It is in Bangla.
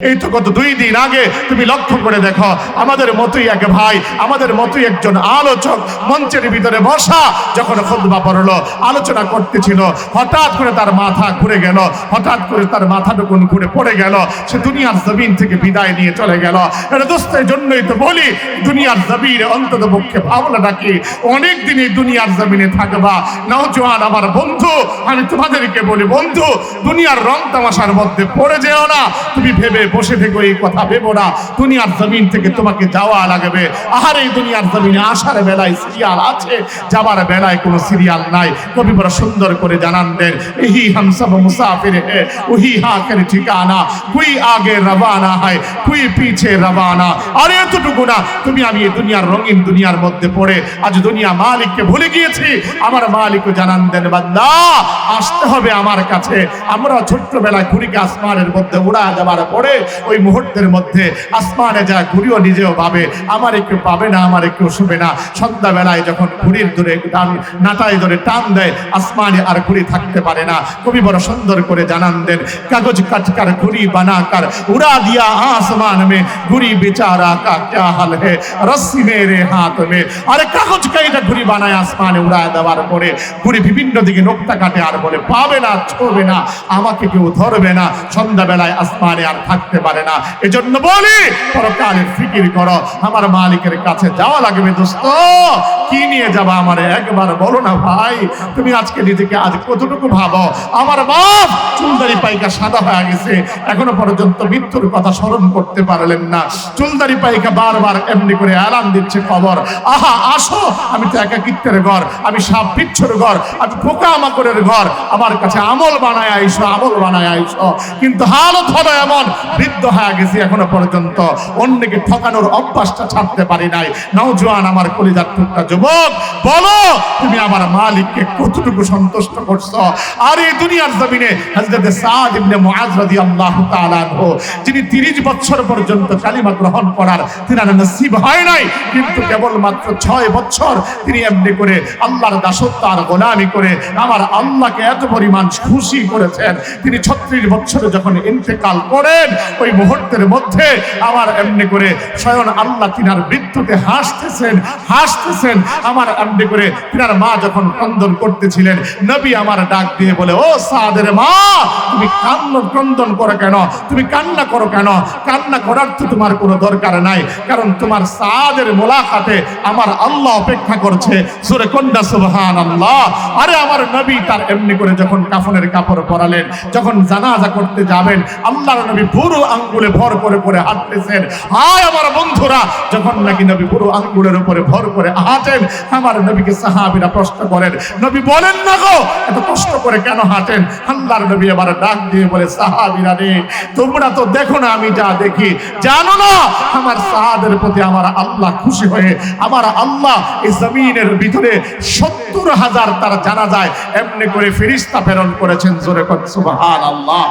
এই তো গত দুই দিন আগে তুমি লক্ষ্য করে দেখো, আমাদের মতোই এক ভাই, আমাদের মতোই একজন আলোচক মঞ্চের ভিতরে বসা যখন খুতবা পড়ল, আলোচনা করতেছিল, হঠাৎ করে তার মাথা ঘুরে গেল, হঠাৎ করে তার মাথাটুকুন ঘুরে পড়ে গেল, সে দুনিয়ার জমিন থেকে বিদায় নিয়ে চলে গেল। এটা দোস্তের জন্যই তো বলি, দুনিয়ার জমিনে অন্তত পক্ষে ভাবনা রাখি অনেক দিন এই দুনিয়ার জমিনে থাকবা। নওজোয়ান আমার বন্ধু, আমি তোমাদেরকে বলি, বন্ধু, দুনিয়ার রং তামাশার মধ্যে পড়ে যেও না, তুমি ভেবে বসে থেকো, এই কথা ভেবো না। দুনিয়ার জমিন থেকে তোমাকে যাওয়া লাগবে। আহার, এই দুনিয়ার জমিনে আসার বেলায় সিরিয়াল আছে। যাবার বেলায় কোনো সিরিয়াল নাই। কবি বড় সুন্দর করে জানান দেন এহি হাম সব মুসাফির হে ওহি হাকের ঠিকানা, কুই আগে রবানা হয়, কুই পিছে রবানা। আর, এতটুকু না। তুমি, আমি এই দুনিয়ার রঙিন দুনিয়ার মধ্যে পড়ে আজ দুনিয়া মালিককে ভুলে গিয়েছি। আমার মালিকও জানান দেন, বান্দা, আসতে হবে আমার কাছে। আমরা ছোট্টবেলায় ঘুড়িকে আসমানের মধ্যে উড়া যাবার পরে ওই মুহূর্তের মধ্যে আসমানে যা ঘুরিও নিজেও পাবে আমার একটু পাবে না, আমার একটু শুবে না। সন্ধ্যাবেলায় যখন ঘুড়ির ধরে টান নাটায় ধরে টান দেয়, আসমানে আর ঘুড়ি থাকতে পারে না। কবি বড় সুন্দর করে জানান দেন, কাগজ কাটকার, ঘুড়ি বানাকার, উড়া দিয়া আসমান মে, ঘুড়ি বেচারা কা ক্যা হাল হে রশ্মি মেরে হাত মে। আরে কাগজ কাইটা ঘুড়ি বানায়, আসমানে উড়ায় দেওয়ার পরে, ঘুড়ি বিভিন্ন দিকে নোকটা কাটে আর বলে, পাবে না, ছোবে না, আমাকে কেউ ধরবে না। সন্ধ্যাবেলায় আসমানে আর থাকবে থাকতে পারে না। এজন্য বলি, পরকালে ফিকির করো। আমার মালিকের কাছে যাওয়া লাগবে দোস্ত। কি নিয়ে যাবা আমার? একবার বলো না ভাই। তুমি আজকে নিজেকে আজ কতটুকু ভাবো? আমার বাপ চুলদারি পাইকা সাদা হয়ে গেছে। এখনও পর্যন্ত মৃত্যুর কথা স্মরণ করতে পারলেন না। চুলদারি পাইকা বারবার এমনি করে অ্যালার্ম দিচ্ছে খবর আহা, আসো। আমি তো একাকিত্বের ঘর। আমি সাপ বিচ্ছুর ঘর। আমি পোকা মাকড়ের ঘর। আমার কাছে আমল বানায় আইসো, আমল বানায় আইসো। কিন্তু হালত হলো এমন বৃদ্ধ হয়ে গেছি এখনও পর্যন্ত। অন্যকে ঠকানোর অভ্যাসটা ছাড়তে পারি নাই। নওজোয়ান আমার কলিজার টুকটা যুবক, বলো, তুমি আমার মালিককে কতটুকু সন্তুষ্ট করছ? আর এই দুনিয়ার জমিনে তাআলা যিনি 30 বছর পর্যন্ত কালিমা গ্রহণ করার তিনার নসিব হয় নাই, কিন্তু কেবল মাত্র 6 বছর তিনি এমনি করে আল্লাহর দাসত্ব আর গোলামি করে আমার আল্লাহকে এত পরিমাণ খুশি করেছেন। তিনি 36 বছরে যখন ইন্তেকাল করেন ওই মুহূর্তের মধ্যে আমার এমনি করে স্বয়ং আল্লাহ তিনার মৃত্যুতে হাসতেছেন হাসতেছেন। আমার এমনি করে তিনার মা যখন ক্রন্দন করতেছিলেন, নবী আমার ডাক দিয়ে বলে, ও সাদের মা, তুমি কান্না ক্রন্দন করো কেন? তুমি কান্না করো কেন? কান্না করার তো তোমার কোনো দরকার নাই, কারণ তোমার সাদের মোলাকাতে আমার আল্লাহ অপেক্ষা করছে। সুরে কন্যা সুবহান আল্লাহ আরে আমার নবী তার এমনি করে যখন কাফনের কাপড় পরালেন, যখন জানাজা করতে যাবেন, আল্লাহর নবী পুরো আঙ্গুলে ভর করে করে হাঁটতেছেন। হায় আমার বন্ধুরা যখন নাকি নবী পুরো আঙ্গুলের উপরে ভর করে হাঁটেন। আমার নবীকে সাহাবীরা প্রশ্ন করেন, নবী বলেন না গো, এত কষ্ট করে কেন হাঁটেন? আল্লাহর নবী এবার ডাক দিয়ে বলে, সাহাবীরা রে, তোমরা তো দেখো না আমি যা দেখি। জানো না, আমার সাহাদের প্রতি আমার আল্লাহ খুশি হয়ে, আমার আল্লাহ এই জমিনের ভিতরে সত্তর হাজার তার জানা যায় এমনি করে ফিরিস্তা প্রেরণ করেছেন। জোরে সুবহান আল্লাহ